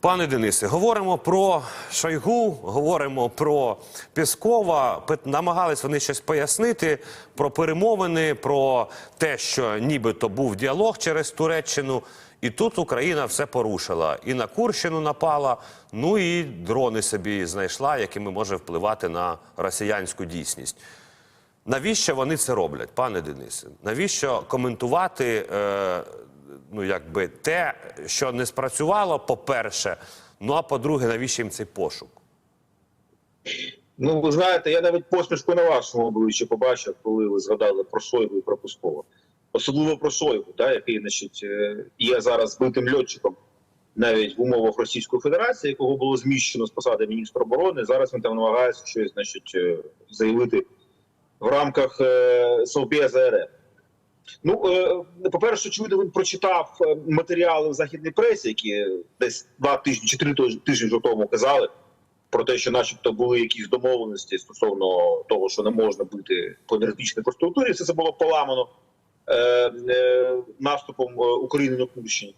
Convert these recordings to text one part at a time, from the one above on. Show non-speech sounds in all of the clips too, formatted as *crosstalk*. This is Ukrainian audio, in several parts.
Пане Денисе, говоримо про Шойгу, говоримо про Піскова. Намагались вони щось пояснити про перемовини, про те, що нібито був діалог через Туреччину. І тут Україна все порушила. І на Курщину напала, ну і дрони собі знайшла, якими може впливати на росіянську дійсність. Навіщо вони це роблять, пане Денисе? Навіщо коментувати е, ну, якби те, що не спрацювало, по-перше, ну а по-друге, навіщо їм цей пошук? Ну, ви знаєте, я навіть посмішку на вашому обличчі побачив, коли ви згадали про Шойгу і про Пускова. Особливо про Шойгу, да, який значить, е, є зараз збитим льотчиком навіть в умовах Російської Федерації, якого було зміщено з посади міністра оборони. Зараз він там намагається щось значить, е, заявити в рамках е, Совбеза РФ. Ну, е, по-перше, очевидно, він прочитав е, матеріали в західній пресі, які десь два тижні чи три тижні тому казали про те, що, начебто, були якісь домовленості стосовно того, що не можна бити по енергетичній інфраструктурі. Все це було поламано е, наступом України на Курщині.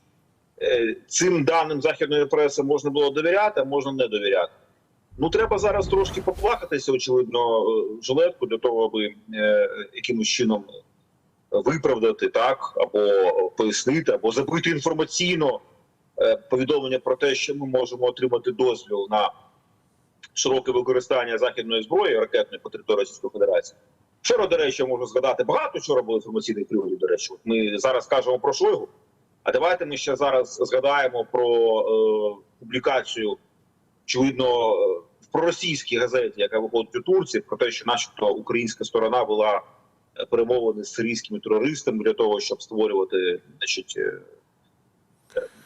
Цим даним західної преси можна було довіряти, а можна не довіряти. Ну, треба зараз трошки поплакатися, очевидно, жилетку для того, аби якимось чином виправдати так, або пояснити, або забити інформаційно е, повідомлення про те, що ми можемо отримати дозвіл на широке використання західної зброї ракетної по території Російської Федерації. Вчора, до речі, можу згадати багато вчора було інформаційних приводів. До речі, ми зараз кажемо про Шойгу. А давайте ми ще зараз згадаємо про е, публікацію, очевидно, е, в проросійській газеті, яка виходить у Турції, про те, що, начебто, українська сторона була перемовини з сирійськими терористами для того, щоб створювати значить, е,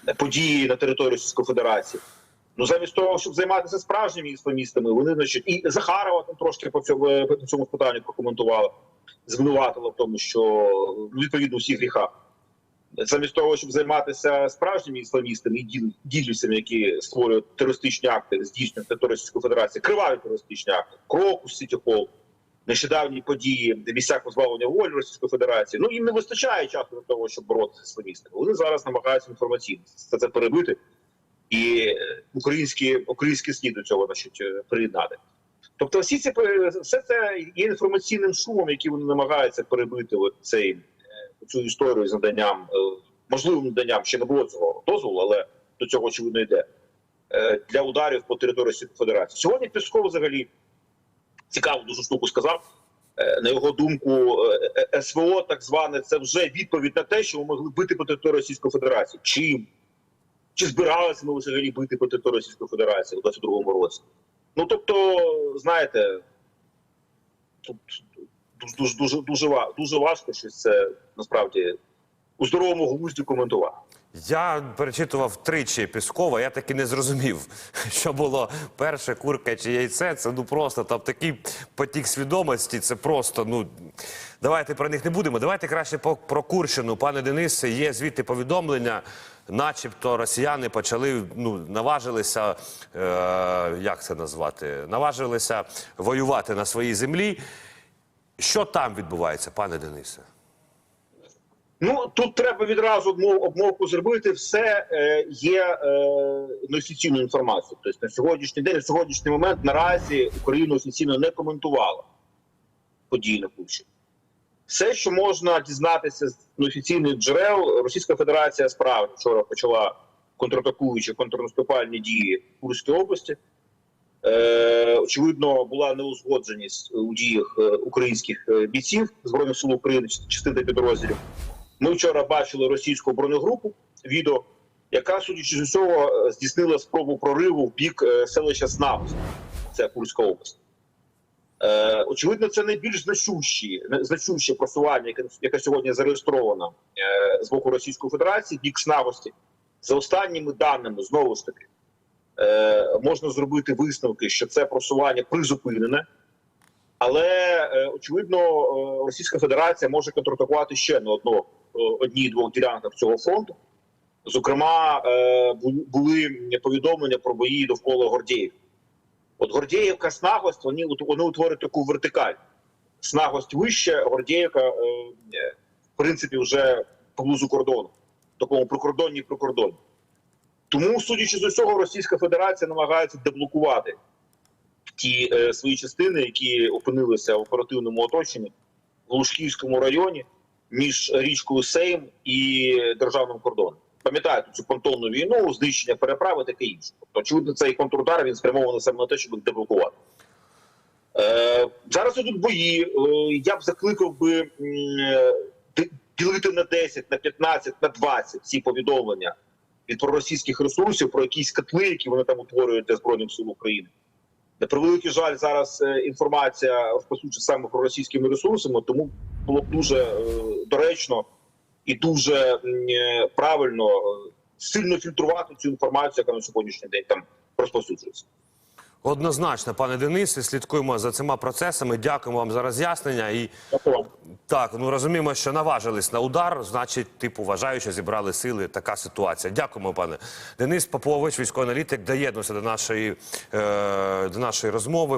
е, події на території Російської Федерації. Ну, замість того, щоб займатися справжніми ісламістами, вони значить, і Захарова там трошки по цьому е, по цьому питанню прокоментувала, звинуватила в тому, що ну, відповідно всіх гріхах. Замість того, щоб займатися справжніми ісламістами і діл- ділюсами, які створюють терористичні акти, здійснюють на Російської Федерації, криваві терористичні акти, Крокус, Сіті Холл, нещодавні події місцях позбавлення волі Російської Федерації. Ну їм не вистачає часу для того, щоб боротися з ісламістами. Вони зараз намагаються інформаційно це, це перебити і е, українські українські слід до цього значить, е, приєднати. Тобто, всі ці е, все це є інформаційним шумом, який вони намагаються перебити цей цю історію з наданням можливим наданням ще не було цього дозволу, але до цього очевидно йде для ударів по території Федерації. Сьогодні Пісков взагалі цікаву дуже штуку сказав. Е, На його думку, е, е, СВО, так зване, це вже відповідь на те, що ми могли бити по території Російської Федерації. Чим? Чи збиралися ми взагалі бити по території Російської Федерації у 22-му році? Ну тобто, знаєте, тут дуже дуже дуже дуже, важко щось це насправді у здоровому глузді коментувати. Я перечитував тричі Піскова, я таки не зрозумів, *laughs* що було перше курка чи яйце. Це ну просто там такий потік свідомості. Це просто ну давайте про них не будемо. Давайте краще по про Курщину. Пане Денисе, є звідти повідомлення, начебто росіяни почали ну наважилися, е, як це назвати? Наважилися воювати на своїй землі. Що там відбувається, пане Денисе? Ну тут треба відразу обмов, обмовку зробити. Все е, є е, неофіційною інформацією. Тобто на сьогоднішній день, на сьогоднішній момент наразі Україна офіційно не коментувала події на Курщині. Все, що можна дізнатися з неофіційних джерел, Російська Федерація справді вчора почала контратакуючи контрнаступальні дії в Курській області. Е, очевидно, була неузгодженість у діях е, українських е, бійців збройних сил України частин та підрозділів. Ми вчора бачили російську бронегрупу відео, яка, судячи з усього, е, здійснила спробу прориву в бік е, селища Снавс, це Курська область. Е, очевидно, це найбільш значуще, значуще просування, яке, сьогодні зареєстровано з боку Російської Федерації, бік Снавості. За останніми даними, знову ж таки, можна зробити висновки, що це просування призупинене. Але очевидно, Російська Федерація може контратакувати ще на одно, е, одній-двох ділянках цього фронту. Зокрема, е, були повідомлення про бої довкола Гордіїв. От Гордіївка, Снагость, вони, вони утворюють таку вертикаль. Снагость вище, Гордіївка, е, е, в принципі, вже поблизу кордону, такому прикордонні прикордонні. Тому, судячи з усього, Російська Федерація намагається деблокувати ті е, свої частини, які опинилися в оперативному оточенні в Лужківському районі між річкою Сейм і державним кордоном. Пам'ятаєте цю понтонну війну, знищення переправи, таке інше. Тобто, очевидно, цей контрудар він спрямований саме на те, щоб деблокувати. Е, зараз ідуть бої. Е, я б закликав би е, ділити на 10, на 15, на 20 ці повідомлення від проросійських ресурсів про якісь котли, які вони там утворюють для збройних сил України. На превеликий жаль, зараз е, інформація розпосуджена саме про російськими ресурсами, тому було б дуже е, доречно і дуже е, правильно сильно фільтрувати цю інформацію, яка на сьогоднішній день там розповсюджується. Однозначно, пане Денисе, слідкуємо за цими процесами. Дякуємо вам за роз'яснення. І Дякую так, ну розуміємо, що наважились на удар. Значить, типу, вважаю, що зібрали сили. Така ситуація. Дякуємо, пане Денис Попович, військовий аналітик, доєднувся до нашої, е, до нашої розмови.